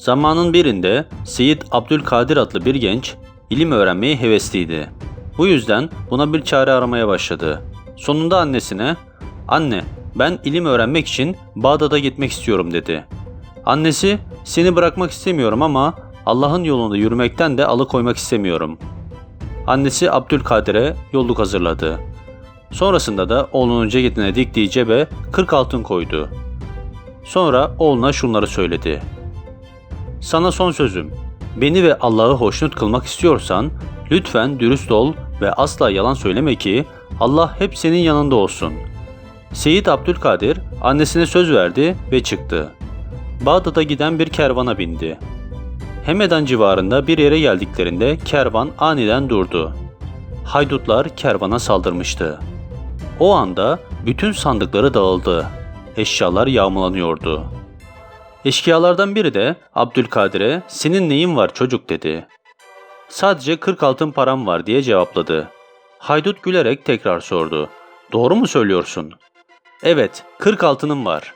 Zamanın birinde Seyit Abdülkadir adlı bir genç ilim öğrenmeye hevesliydi. Bu yüzden buna bir çare aramaya başladı. Sonunda annesine "Anne, ben ilim öğrenmek için Bağdat'a gitmek istiyorum." dedi. Annesi "Seni bırakmak istemiyorum ama Allah'ın yolunda yürümekten de alıkoymak istemiyorum." Annesi Abdülkadir'e yolluk hazırladı. Sonrasında da oğlunun ceketine diktiği cebe 40 altın koydu. Sonra oğluna şunları söyledi. Sana son sözüm. Beni ve Allah'ı hoşnut kılmak istiyorsan lütfen dürüst ol ve asla yalan söyleme ki Allah hep senin yanında olsun. Seyit Abdülkadir annesine söz verdi ve çıktı. Bağdat'a giden bir kervana bindi. Hemedan civarında bir yere geldiklerinde kervan aniden durdu. Haydutlar kervana saldırmıştı. O anda bütün sandıkları dağıldı. Eşyalar yağmalanıyordu. Eşkıyalardan biri de Abdülkadir'e senin neyin var çocuk dedi. Sadece 40 altın param var diye cevapladı. Haydut gülerek tekrar sordu. Doğru mu söylüyorsun? Evet, 40 altınım var.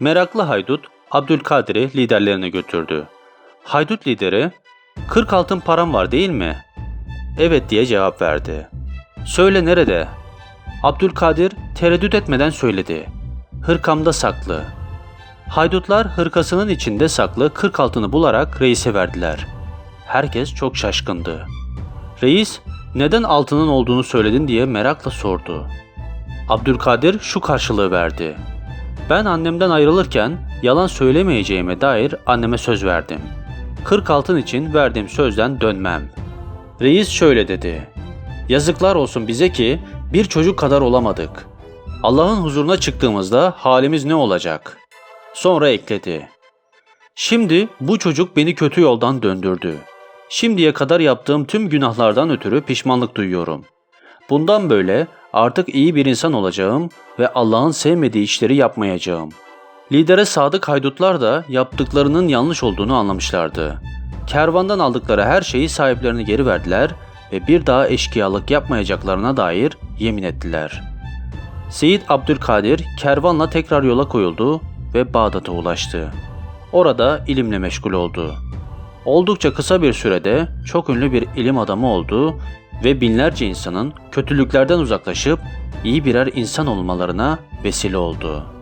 Meraklı haydut Abdülkadir'i liderlerine götürdü. Haydut lideri 40 altın param var değil mi? Evet diye cevap verdi. Söyle nerede? Abdülkadir tereddüt etmeden söyledi. Hırkamda saklı. Haydutlar hırkasının içinde saklı 40 altını bularak reise verdiler. Herkes çok şaşkındı. Reis neden altının olduğunu söyledin diye merakla sordu. Abdülkadir şu karşılığı verdi. Ben annemden ayrılırken yalan söylemeyeceğime dair anneme söz verdim. 40 altın için verdiğim sözden dönmem. Reis şöyle dedi. Yazıklar olsun bize ki bir çocuk kadar olamadık. Allah'ın huzuruna çıktığımızda halimiz ne olacak? Sonra ekledi. Şimdi bu çocuk beni kötü yoldan döndürdü. Şimdiye kadar yaptığım tüm günahlardan ötürü pişmanlık duyuyorum. Bundan böyle artık iyi bir insan olacağım ve Allah'ın sevmediği işleri yapmayacağım. Lidere sadık haydutlar da yaptıklarının yanlış olduğunu anlamışlardı. Kervandan aldıkları her şeyi sahiplerine geri verdiler ve bir daha eşkıyalık yapmayacaklarına dair yemin ettiler. Seyit Abdülkadir kervanla tekrar yola koyuldu ve Bağdat'a ulaştı. Orada ilimle meşgul oldu. Oldukça kısa bir sürede çok ünlü bir ilim adamı oldu ve binlerce insanın kötülüklerden uzaklaşıp iyi birer insan olmalarına vesile oldu.